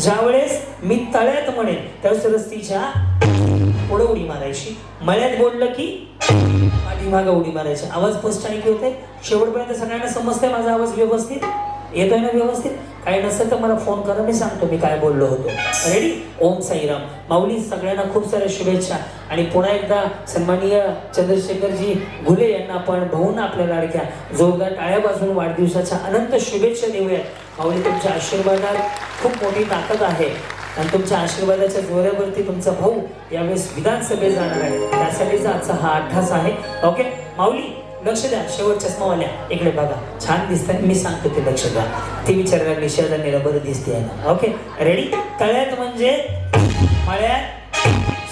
ज्यावेळेस मी तळ्यात म्हणेन त्यावेळेस रस्तीच्या पुढं उडी मारायची. मळ्यात बोललं की पाठीमागं उडी मारायची. आवाज स्पष्ट आणि होते शेवटपर्यंत सगळ्यांना समजतंय माझा आवाज व्यवस्थित? येतोय ना व्यवस्थित? काही नसेल तर मला फोन करा मी सांगतो मी काय बोललो होतो. रेडी ओम साईराम. माऊली सगळ्यांना खूप साऱ्या शुभेच्छा. आणि पुन्हा एकदा सन्माननीय चंद्रशेखरजी घुले यांना आपण भाऊन आपल्या लाडक्या जोरदार टाळ्या वाजवून वाढदिवसाच्या अनंत शुभेच्छा देऊयात. माऊली तुमच्या आशीर्वादात खूप मोठी ताकद आहे. आणि तुमच्या आशीर्वादाच्या जोऱ्यावरती तुमचा भाऊ यावेळेस विधानसभेत जाणार आहे. त्यासाठीचा आजचा हा अठ्ठास आहे. ओके माऊली लक्ष द्या शेवट चष्मावाल्या इकडे बघा छान दिसतंय. मी सांगतो ते लक्ष द्या. ती विचारायला निषेधा नेला बरं दिसते ना ओके रेडी तळ्यात म्हणजे मळ्यात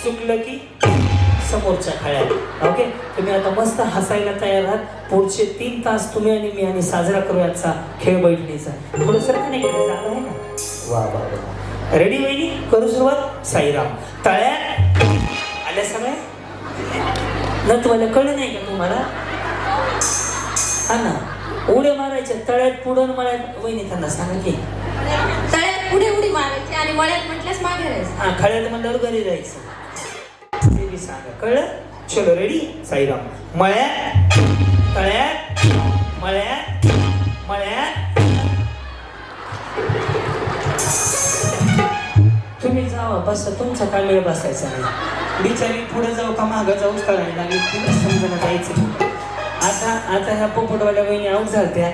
सुकलं की समोरच्या खळ्यात. ओके तुम्ही आता मस्त हसायला तयार आहात. पुढचे तीन तास तुम्ही आणि मी आणि साजरा करूयाचा खेळ बैठणीचा. थोडंसं सरकं नाही केलं जागा आहे ना? वा वा वा रेडी वहिनी? करू सुरुवात? साईराम. तळ्यात आल्या सगळ्या? न तुम्हाला कळलं नाही का तुम्हाला? हा ना उड्या मारायच्या तळ्यात पुढं मळ्यात वहिनी त्यांना सांगा की. तळ्यात पुढे उडी मारायची आणि मळ्यात म्हटल्यास मागे राहायचं. हा खळ्यात म्हणल्यावर घरी ते बी सांगा कळलं? चलो रेडी साईराम मळ्यात तळ्यात मळ्यात मळ्यात. तुम्ही जावा बस तुमचा काय वेळ बसायचा नाही. बिचारी पुढे जाऊ का मागं जाऊच करायला लागली तिला समजायला जायचं. आता आता ह्या पोपटवाल्या बहिणी आऊट झालत्या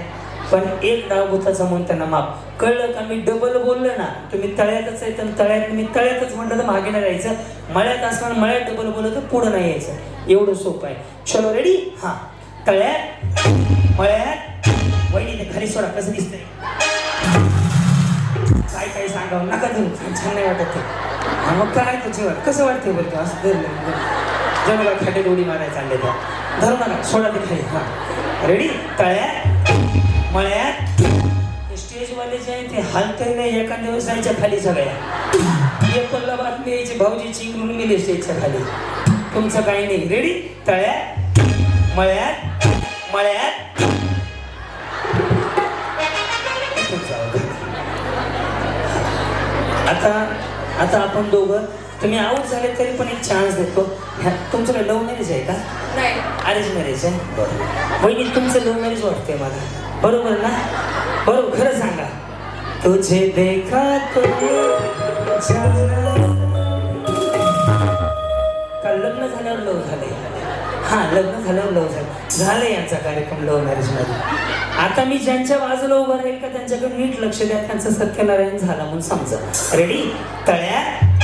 पण एक डाव भूताचा म्हणून त्यांना माप कळलं का? मी डबल बोललो ना तुम्ही तळ्यातच आहे तर तळ्यात मी तळ्यातच म्हणलं तर मागे नाही जायचं. मळ्यात असणार मळ्यात डबल बोललं तर पुढं नाही यायचं. एवढं सोपं आहे. चलो रेडी हा. तळ्यात मळ्यात. वहिनी खाली सोडा कसं दिसतंय? काय काय सांगावं? नका धरू. छान नाही वाटत ते. मग काय तुझी वाट कसं वाटते बरं तू असं धरलं. जणू काय खाटे उडी मारायला चालले त्या. धरून नका सोडा ते खाली हा. रेडी तळ्यात मळ्यात. स्टेजवाले जे आहे ते हलतही नाही एका व्यवसायाच्या खाली सगळ्या. एकला बातमी यायची भाऊजी चिंकलून गेली स्टेजच्या खाली. तुमचं काही नाही. रेडी तळ्यात मळ्यात मळ्यात. आता आता आपण दोघं तुम्ही आऊट झाले तरी पण एक चान्स देतो. ह्या तुमचं लव्ह मॅरेज आहे का? नाही. अरेंज मॅरेज आहे? बरोबर वहिनी तुमचं लव्ह मॅरेज वाटतंय मला. बरोबर ना? बरोबर खरं सांगा. तुझे देखा तो. का लग्न झाल्यावर लव झालंय? हा लग्न झाल्यावर लव झालं. झालंय यांचा कार्यक्रम लव्ह मॅरेजमध्ये. आता मी ज्यांच्या बाजूला उभं राहील का त्यांच्याकडे नीट लक्ष द्या. त्यांचं सत्यनारायण झाला म्हणून समजा. रेडी तळ्यात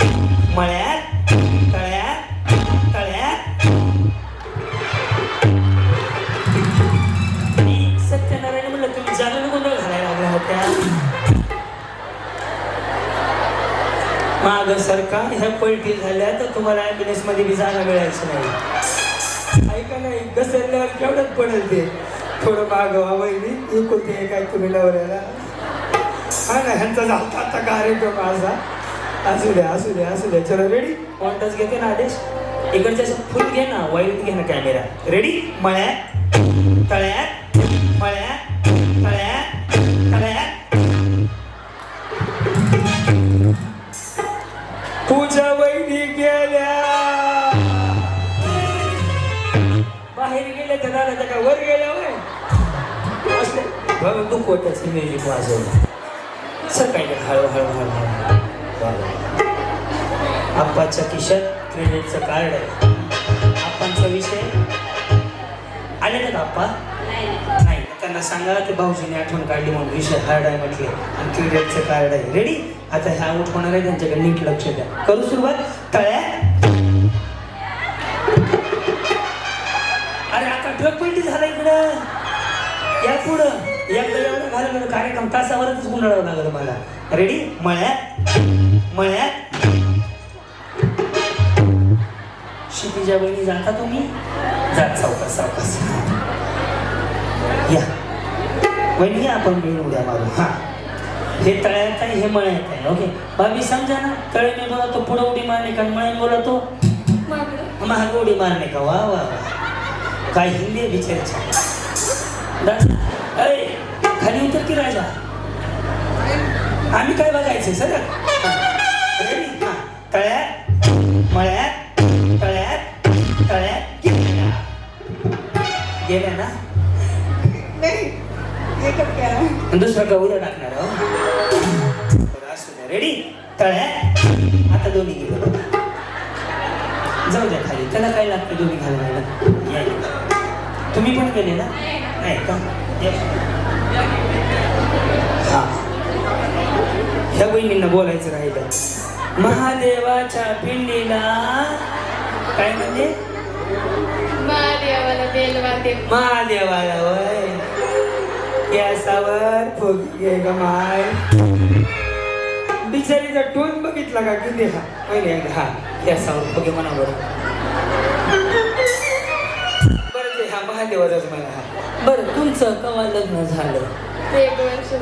मळ्यात तळ्यात तळ्यात. आणि सत्यनारायण म्हणलं तुम्ही जाणून गोंधळ घालायला लागल्या होत्या. माग सरकार ह्या पलटी झाल्या तर तुम्हाला ॲम्ब्युलन्समध्ये बी जागा मिळायचं नाही. ऐका नाही घसरल्यावर केवढंच पडेल ते. थोडं माग एक होते काय तुम्ही नवऱ्याला. हा ना ह्यांचा झालता आता कार्यक्रम माझा असू द्या असू द्या असू द्या. चलो रेडी कॉन्टस घेते ना आदेश. इकडच्या असं फुल घे ना वाईट घे ना कॅमेरा रेडी मळ्यात तळ्यात मळ्यात तळ्यात तळ्यात. पूजा वहिनी गेल्या. बाहेर गेल्या तर झालं त्या काय वर गेल्या होय? असले बघ दुःख वाटायचं म्युझिक वाजवलं सकाळी हळू हळू हळू हळू आप्पाच्या क्रेडिटचं कार्ड आहे. आप्पांचा विषय? आले ना आप्पा? नाही. त्यांना सांगा की भाऊजीने आठवण काढली म्हणून विषय हार्ड आहे म्हटले. आणि क्रेडिटचं कार्ड आहे. रेडी आता ह्या उठवणार होणार आहे. त्यांच्याकडे नीट लक्ष द्या. करू सुरुवात? तळ्या? अरे आता ट्रक पलटी झाला इकडं. या पुढं. एकदा एवढं घालून कार्यक्रम तासावरच गुंडाळावं लागलं मला. रेडी मळ्यात? मळ्यात क्षितिजा बहिणी जाता तुम्ही? जात सावकाश सावकाश. या. वहिनी आपण मिळून उड्या मारू. हा. हे तळ्यात आहे हे मळ्यात आहे ओके? बाबी समजा ना तळे मी बोलतो पुढं उडी मारणे का मळे बोलतो? महाग उडी मारणे का? वा वा वा. काय हिंदी दा- अरे खाली उतर की राजा? आम्ही काय बघायचं सर तळ्यात मळ्यात तळ्यात तळ्यात गेल्या गेल्या ना नाही. मेकअप केला आणि दुसरं गौरव टाकणार हो. बरं, असू द्या. रेडी तळ्यात आता दोन्ही गेलो जाऊ द्या खाली. त्याला काय लागतं दोन्ही घालवायला? या, या. तुम्ही पण गेले ना? नाही का? या. हा. ह्या बहिणींना बोलायचं राहिलं. महादेवाच्या पिंडीला काय म्हणजे? महादेवाला बेलवाते महादेवाला वय केसावर फुगे बिचारीचा टोन बघितला का किती? हा पहिले एकदा हा केसावर फुगे म्हणा बरं बरं ते हा महादेवाचाच म्हणा हा. बरं तुमचं कवा लग्न झालं? एक वर्ष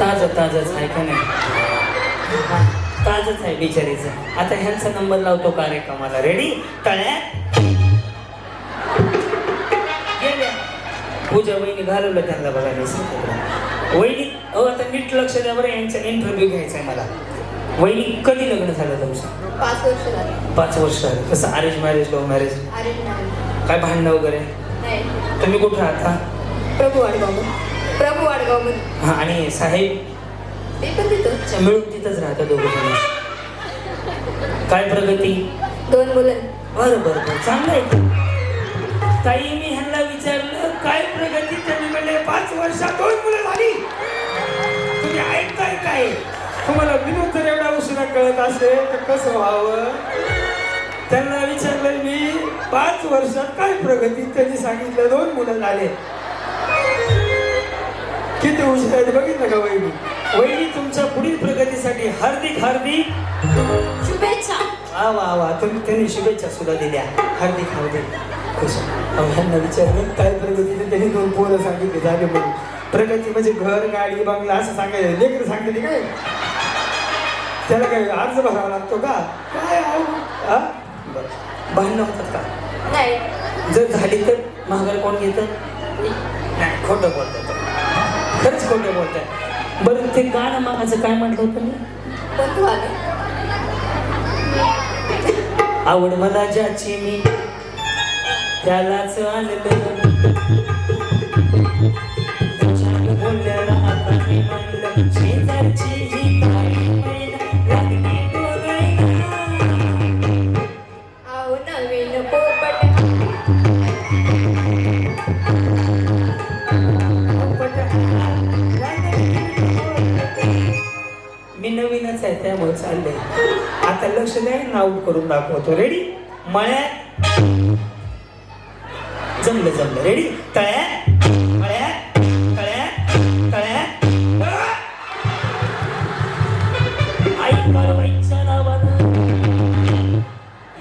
ताजं ताजंच आहे का नाही? ताजंच आहे बिचारीचं. आता ह्यांचा नंबर लावतो कार्यक्रमाला. रेडी तळ्या गेल्या. पूजा वहिनी घालवलं त्यांना बघा मी. वहिनी अहो आता नीट लक्ष द्या बरं यांचा इंटरव्ह्यू घ्यायचा आहे मला. वहिनी कधी लग्न झालं तुमचं? पाच वर्ष झालं. पाच वर्ष झालं. कसं अरेंज मॅरेज लव्ह मॅरेज काय भांडणं वगैरे? तुम्ही कुठं राहता प्रभू वाडगाव प्रभू वाडगाव हा आणि साहेब? ते पण तिथं मिळून तिथंच राहतं दोघं जण. काय प्रगती? दोन मुलं. बरं बरं बरं. चांगलं आहे. ताई मी ह्यांना विचारलं काय प्रगती त्यांनी म्हणले पाच वर्षात दोन मुलं झाली. तुम्ही ऐकताय काय? तुम्हाला विनोद जर एवढा उशिरा कळत असेल तर कसं व्हावं? त्यांना विचारलं मी पाच वर्षात काय प्रगती त्यांनी सांगितलं? दोन मुलं झाले. किती उशीर आहेत बघितलं का वहिनी? वहिनी तुमच्या पुढील प्रगतीसाठी हार्दिक हार्दिक शुभेच्छा. वा वा वा. तुम्ही त्यांनी शुभेच्छा सुद्धा दिल्या. हार्दिक हार्दिक. खुश. ह्यांना विचारलं काय प्रगती तर त्यांनी दोन पोरं सांगितले झाले म्हणून प्रगती म्हणजे घर गाडी बंगला असं सांगायचं. लेकर सांगितले काय? त्याला काय अर्ज भरावा लागतो का? काय हा? भांडणं होतात का? नाही. जर झाली तर महागार कोण घेतं? खोटं बोलतात. खरंच खोटं बोलतात. बरं ते गाणं मागाचं काय म्हटलं होतं मी? आवड मला ज्याची मी त्यालाच आणलं. तुझ्या बोलण्याला आता लक्ष आउट करून दाखवतो. रेडी मळ्यात जमलं जमलं. रेडी तळ्या. मळ्यात तळ्या. तळ्यात आई कारवाईच्या नावानं.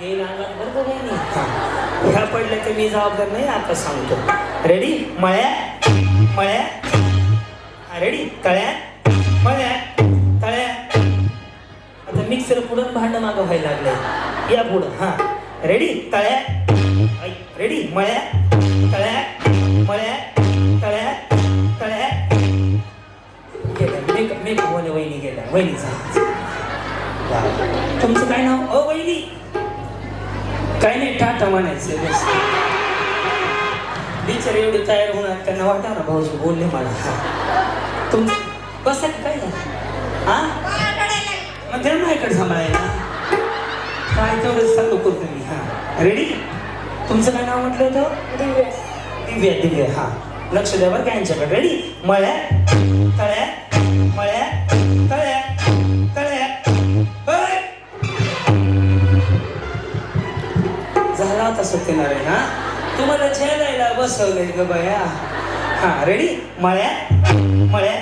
येईल अंगात बरोबर आहे नी? ह्या पडल्या तर मी जबाबदार नाही आता सांगतो. रेडी मळ्यात मळ्यात रेडी तळ्या. मळ्यात तळ्या. आता मिक्सर पुढं. भांडणं मागं व्हायला लागले या पुढं हा. रेडी तळ्या. रेडी मळ्या. तळ्या. मळ्या. तळ्या. तळ्या. गेल्या मेक मेक बोले वहिनी गेल्या. वहिनीचा तुमचं काय नाव? अ वहिनी. काय नाही टाटा म्हणायचं बिचार एवढे तयार होणार त्यांना वाटा ना भाऊजी बोलले मला. तुमचं कसं काय झालं? माझ्याकडे सांभाळायला काय तेवढं चालू करतो मी हा. रेडी तुमचं काय नाव म्हटलं होतं? दिव्या. दिव्या दिव्या. हा. लक्ष द्या बरं यांच्याकडे. रेडी मळ्या तळ्या मळ्या तळ्या तळ्या. झाला होता सत्यनारायण हा? तुम्हाला जेलायला बसवलंय ग बाया. हा रेडी मळ्या मळ्या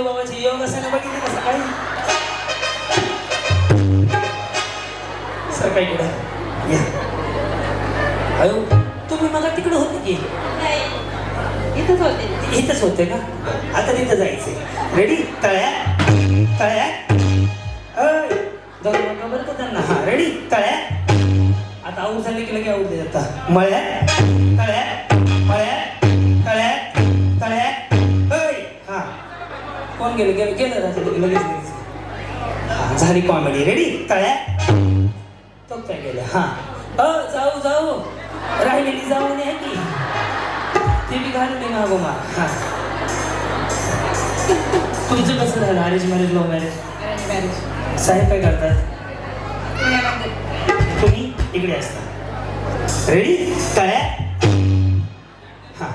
रामदेव बाबाची योगासनं बघितली का सकाळी? सकाळी कुठे या. अयो तुम्ही मला तिकडे होते की? नाही. इथंच होते. इथंच होते का? आता तिथं जायचंय. रेडी तळ्या तळ्या जाऊ नका बरं का त्यांना. हा रेडी तळ्या आता आऊट झाले की लगे आऊट दे आता. मळ्या तळ्या कोण गेलं गेलं गेलं राहतं लगेच. हा झाली कॉमेडी रेडी तळ्या? तो काय गेलं हा. अ जाऊ जाऊ. राहिलेली जाऊन आहे की. ते बी घालून आहे मागोमा हा. तुमचं कसं झालं? Arrange marriage love marriage marriage साहेब काय करतात? तुम्ही इकडे असता. रेडी तळ्या? हा.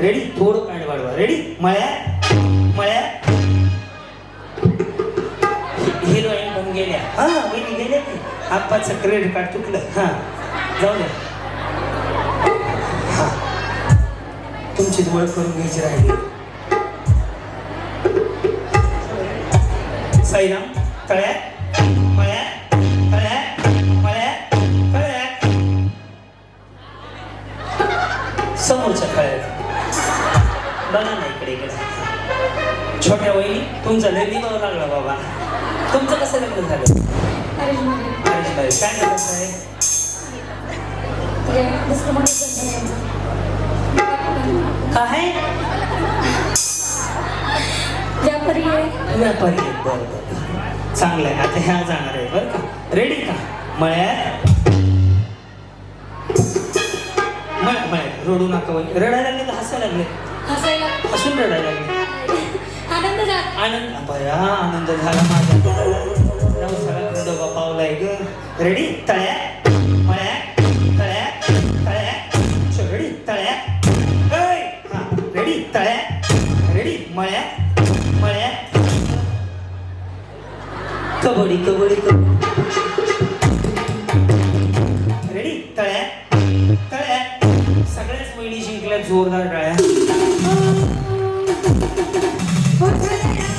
रेडी थोडं पाणी वाढवा. रेडी मळ्या? मळ्या? गेल्या. हा मी गेल्या की. आप्पाचं क्रेडिट कार्ड तुटलं. हा. जाऊ द्या. हा. तुमची ओळख करून घ्यायची राहिली. साईराम तळ्या मळ्या तळ्या मळ्या कळ्या समोरच्या कळ्या बघा ना इकडे इकडे. छोट्या वहिनी तुमचा लय निभाव लागला बाबा. तुमचं कसं लग्न झालं? काय आहे? काय व्यापारी बरं बरं. चांगलं आहे. आता ह्या जाणार आहे बरं का? रेडी का? मळ्यात? मळ मळ्यात. रडू नका. रडायला लागले तर हसायला लागले. हसायला हसून रडायला लागले. आनंद झाला आनंद बया आनंद झाला माझा नवसाला खंडोबा पावलाय ग. रेडी तळ्या मळ्या तळ्या तळ्या रेडी तळ्या ऐ! हा रेडी तळ्या रेडी मळ्या मळ्या कबड्डी कबड्डी कबड्डी. रेडी तळ्या तळ्या सगळ्याच महिनी जिंकल्या जोरदार टाळ्या What